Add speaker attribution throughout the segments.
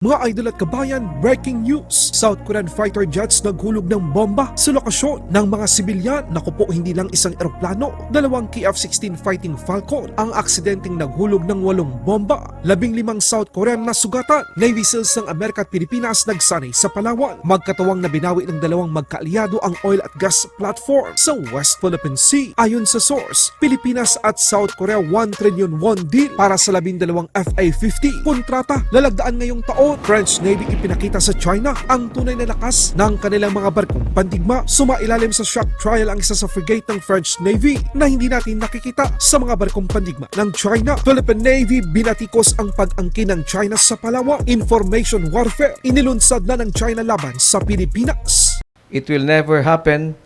Speaker 1: Mga idol at kabayan, breaking news! South Korean fighter jets naghulog ng bomba sa lokasyon ng mga sibilyan. Naku po, hindi lang isang eroplano. Dalawang KF-16 Fighting Falcon ang aksidenteng naghulog ng walong bomba. Labing limang South Korean na sugatan. Navy SEALs ng Amerika at Pilipinas nagsanay sa Palawan. Magkatawang na binawi ng dalawang magkaalyado ang oil at gas platform sa West Philippine Sea. Ayon sa source, Pilipinas at South Korea 1 trillion won deal para sa labindalawang FA-50. Kontrata, lalagdaan ngayong taon. French Navy ipinakita sa China ang tunay na lakas ng kanilang mga barkong pandigma. Sumailalim sa shock trial ang isa sa frigate ng French Navy na hindi natin nakikita sa mga barkong pandigma ng China. Philippine Navy binatikos ang pag-angkin ng China sa Palawan. Information warfare inilunsad na ng China laban sa Pilipinas.
Speaker 2: it will never happen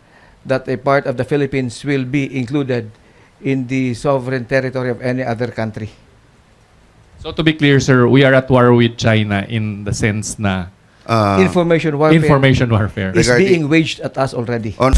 Speaker 2: that a part of the Philippines will be included in the sovereign territory of any other country.
Speaker 3: So to be clear, sir, we are at war with China in the sense na
Speaker 4: Uh,
Speaker 2: Information warfare
Speaker 3: information warfare.
Speaker 2: is
Speaker 4: Regarding-
Speaker 2: being waged at us already.
Speaker 4: on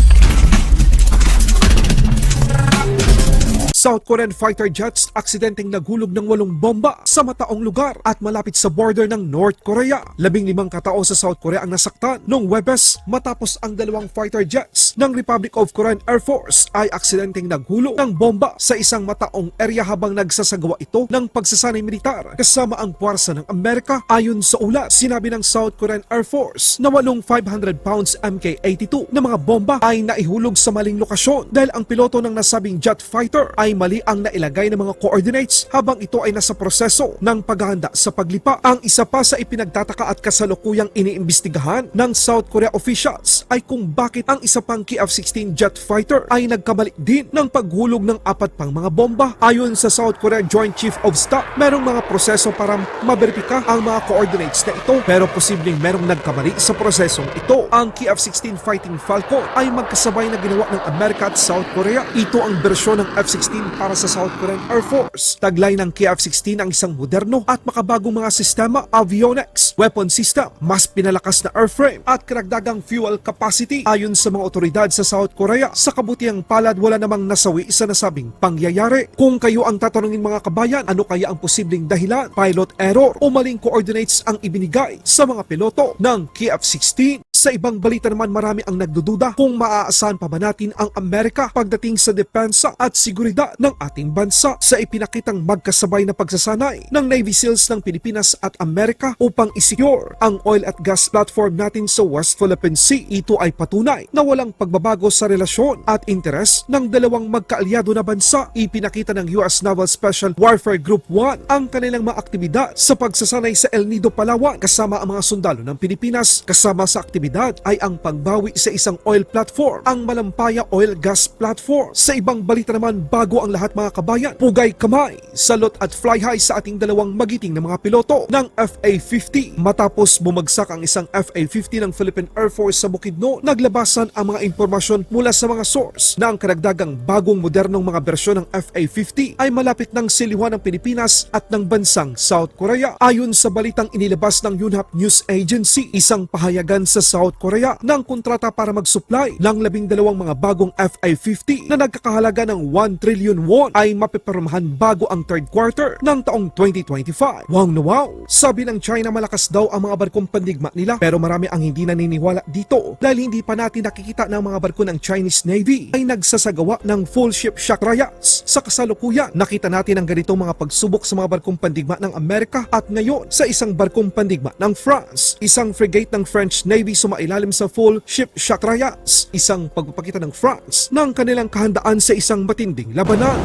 Speaker 1: South Korean fighter jets aksidenteng naghulog ng walong bomba sa mataong lugar at malapit sa border ng North Korea. Labing limang katao sa South Korea ang nasaktan noong Webes matapos ang dalawang fighter jets ng Republic of Korean Air Force ay aksidenteng naghulog ng bomba sa isang mataong area habang nagsasagawa ito ng pagsasanay militar kasama ang puwersa ng Amerika. Ayon sa ulat, sinabi ng South Korean Air Force na walong 500 pounds MK-82 na mga bomba ay naihulog sa maling lokasyon dahil ang piloto ng nasabing jet fighter ay mali ang nailagay ng mga coordinates habang ito ay nasa proseso ng paghahanda sa paglipa. Ang isa pa sa ipinagtataka at kasalukuyang iniimbestigahan ng South Korea officials ay kung bakit ang isa pang KF-16 jet fighter ay nagkamali din ng paghulog ng apat pang mga bomba. Ayon sa South Korea Joint Chief of Staff, merong mga proseso para maberipika ang mga coordinates na ito pero posibleng merong nagkamali sa prosesong ito. Ang KF-16 Fighting Falcon ay magkasabay na ginawa ng Amerika at South Korea. Ito ang bersyon ng F-16 para sa South Korean Air Force. Taglay ng KF-16 ang isang moderno at makabagong mga sistema, avionics, weapon system, mas pinalakas na airframe at karagdagang fuel capacity. Ayon sa mga otoridad sa South Korea, sa kabutihang palad wala namang nasawi sa nasabing pangyayari. Kung kayo ang tatanungin mga kabayan, ano kaya ang posibleng dahilan? Pilot error o maling coordinates ang ibinigay sa mga piloto ng KF-16? Sa ibang balita naman marami ang nagdududa kung maaasahan pa ba natin ang Amerika pagdating sa depensa at seguridad ng ating bansa sa ipinakitang magkasabay na pagsasanay ng Navy SEALs ng Pilipinas at Amerika upang isecure ang oil at gas platform natin sa West Philippine Sea. Ito ay patunay na walang pagbabago sa relasyon at interes ng dalawang magkaalyado na bansa. Ipinakita ng US Naval Special Warfare Group 1 ang kanilang mga aktibidad sa pagsasanay sa El Nido, Palawan kasama ang mga sundalo ng Pilipinas. Kasama sa aktibidad ay ang pagbawi sa isang oil platform, ang Malampaya Oil Gas Platform. Sa ibang balita naman, bago ang lahat mga kabayan, pugay kamay, salot at fly high sa ating dalawang magiting na mga piloto ng FA-50. Matapos bumagsak ang isang FA-50 ng Philippine Air Force sa Bukidno, naglabasan ang mga impormasyon mula sa mga source na ang karagdagang bagong modernong mga bersyon ng FA-50 ay malapit ng siliwan ng Pilipinas at ng bansang South Korea. Ayon sa balitang inilabas ng Yonhap News Agency, isang pahayagan sa South Korea ng kontrata para mag-supply ng labing dalawang mga bagong FA-50 na nagkakahalaga ng 1 trillion won ay mapipirmahan bago ang third quarter ng taong 2025. Wow na wow! Sabi ng China malakas daw ang mga barkong pandigma nila pero marami ang hindi naniniwala dito dahil hindi pa natin nakikita ng mga barko ng Chinese Navy ay nagsasagawa ng full ship shock trials. Sa kasalukuyan, nakita natin ang ganitong mga pagsubok sa mga barkong pandigma ng Amerika at ngayon sa isang barkong pandigma ng France. Isang frigate ng French Navy sumailalim sa full ship trials. Isang pagpapakita ng France ng kanilang kahandaan sa isang matinding labanan.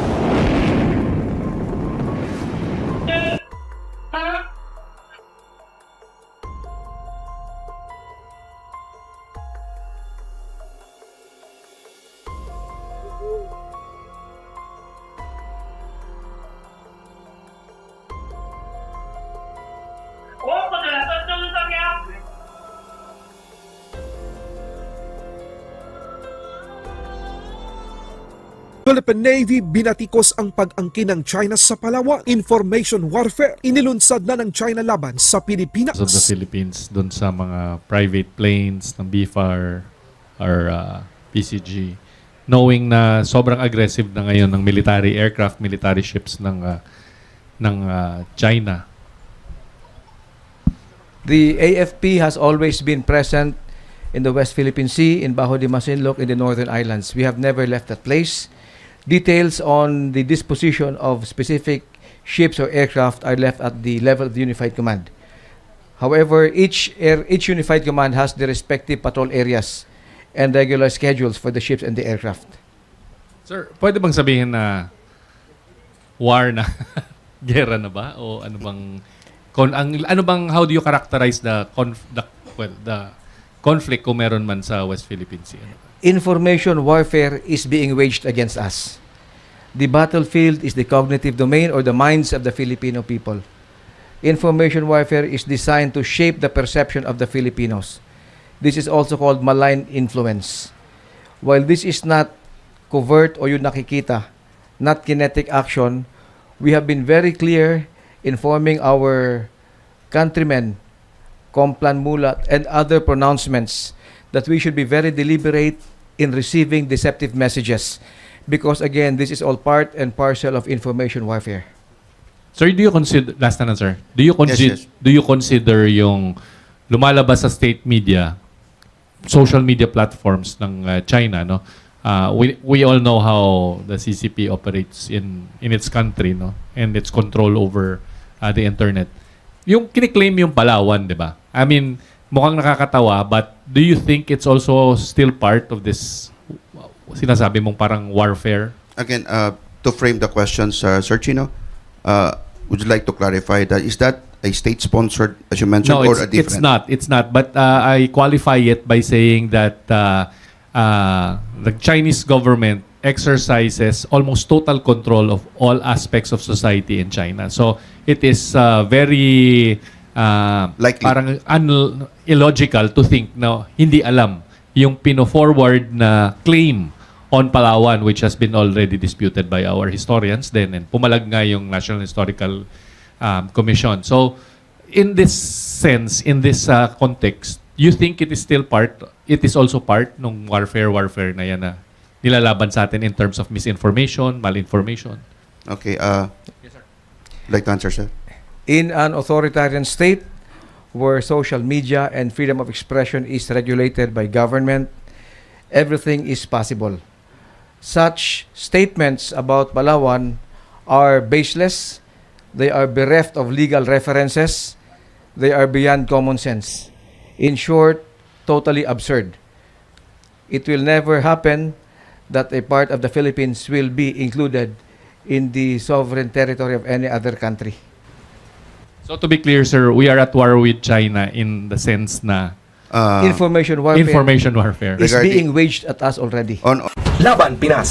Speaker 1: Philippine Navy binatikos ang pag-angkin ng China sa Palawan. Information warfare inilunsad na ng China laban sa Pilipinas.
Speaker 3: of the Philippines doon sa mga private planes ng BFAR or uh, PCG knowing na sobrang aggressive na ngayon ng military aircraft, military ships ng uh, ng uh, China.
Speaker 2: The AFP has always been present in the West Philippine Sea, in Bajo de Masinloc, in the Northern Islands. We have never left that place. Details on the disposition of specific ships or aircraft are left at the level of the Unified Command. However, each air, each Unified Command has the respective patrol areas and regular schedules for the ships and the aircraft.
Speaker 3: Sir, pwede bang sabihin na war na? Gera na ba? O ano bang kon ang ano bang how do you characterize the conf, the well the conflict kung meron man sa West Philippine Sea? Ano?
Speaker 2: Information warfare is being waged against us. The battlefield is the cognitive domain or the minds of the Filipino people. Information warfare is designed to shape the perception of the Filipinos. This is also called malign influence. While this is not covert or yung nakikita, not kinetic action, we have been very clear informing our countrymen, Komplan Mulat, and other pronouncements that we should be very deliberate in receiving deceptive messages because again this is all part and parcel of information warfare
Speaker 3: Sir, do you consider last na sir? Do you consider
Speaker 4: yes.
Speaker 3: do you consider yung lumalabas sa state media, social media platforms ng uh, China, no? Uh, we we all know how the CCP operates in in its country, no? And its control over uh, the internet. Yung kiniklaim yung Palawan, 'di ba? I mean, mukhang nakakatawa, but do you think it's also still part of this sinasabi mong parang warfare?
Speaker 4: Again, uh, to frame the questions, uh, Sir Chino, uh, would you like to clarify that? Is that a state-sponsored, as you mentioned,
Speaker 3: No,
Speaker 4: or a different?
Speaker 3: it's not. It's not. But uh, I qualify it by saying that uh, uh, the Chinese government exercises almost total control of all aspects of society in China. So it is uh, very uh,
Speaker 4: Likely.
Speaker 3: parang un- illogical to think na hindi alam yung pino-forward na claim on Palawan which has been already disputed by our historians then and pumalag nga yung National Historical um, Commission. So in this sense, in this uh, context, you think it is still part, it is also part ng warfare, warfare na yan na nilalaban sa atin in terms of misinformation, malinformation?
Speaker 4: Okay. Uh, like to answer, sir?
Speaker 2: In an authoritarian state where social media and freedom of expression is regulated by government everything is possible. Such statements about Palawan are baseless. They are bereft of legal references. They are beyond common sense. In short totally absurd. It will never happen that a part of the Philippines will be included in the sovereign territory of any other country
Speaker 3: So to be clear, sir, we are at war with China in the sense na
Speaker 4: Uh,
Speaker 2: information warfare
Speaker 3: information warfare.
Speaker 2: is being waged at us already.
Speaker 4: on
Speaker 5: Laban Pinas.